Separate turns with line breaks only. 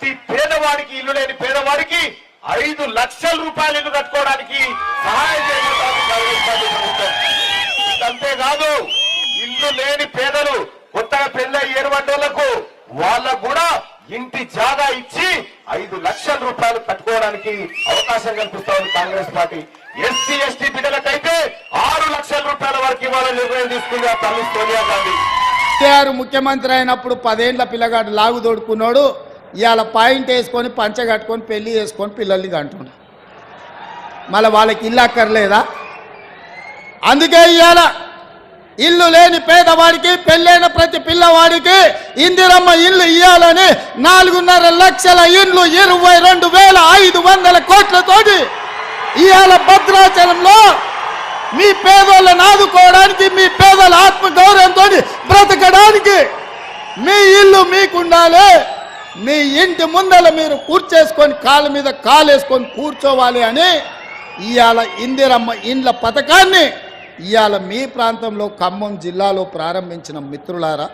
ప్రతి పేదవాడికి ఇల్లు లేని పేదవాడికి ఐదు లక్షల రూపాయలు ఇల్లు కట్టుకోవడానికి సహాయం అంతేకాదు ఇల్లు లేని పేదలు కొత్తగా పెళ్ళ ఏరువంటోళ్ళకు వాళ్ళకు కూడా ఇంటి జాగా ఇచ్చి ఐదు లక్షల రూపాయలు కట్టుకోవడానికి అవకాశం కల్పిస్తా కాంగ్రెస్ పార్టీ. ఎస్సీ ఎస్టీ బిడ్డలకైతే ఆరు లక్షల రూపాయల వరకు ఇవ్వాలని నిర్ణయం తీసుకుంది తల్లి సోనియా గాంధీ.
ముఖ్యమంత్రి అయినప్పుడు పదేండ్ల పిల్లగాడు లాగు తోడుకున్నాడు ఇవాళ పాయింట్ వేసుకొని పంచ కట్టుకొని పెళ్ళి చేసుకొని పిల్లల్ని కంటున్నాడు మళ్ళీ వాళ్ళకి ఇల్లు అక్కర్లేదా? అందుకే ఇవాళ ఇల్లు లేని పేదవాడికి పెళ్ళైన ప్రతి పిల్లవాడికి ఇందిరమ్మ ఇల్లు ఇవ్వాలని నాలుగున్నర లక్షల ఇండ్లు ఇరవై రెండు వేల ఐదు వందల కోట్లతోటి ఇవాళ భద్రాచలంలో మీ పేదోళ్ళని ఆదుకోవడానికి మీ పేదల ఆత్మ గౌరవంతో బ్రతకడానికి మీ ఇల్లు మీకుండాలి. మీ ఇంటి ముందల మీరు కూర్చేసుకొని కాళ్ళ మీద కాలేసుకొని కూర్చోవాలి అని ఇవాళ ఇందిరమ్మ ఇండ్ల పథకాన్ని ఇవాళ మీ ప్రాంతంలో ఖమ్మం జిల్లాలో ప్రారంభించిన మిత్రులారా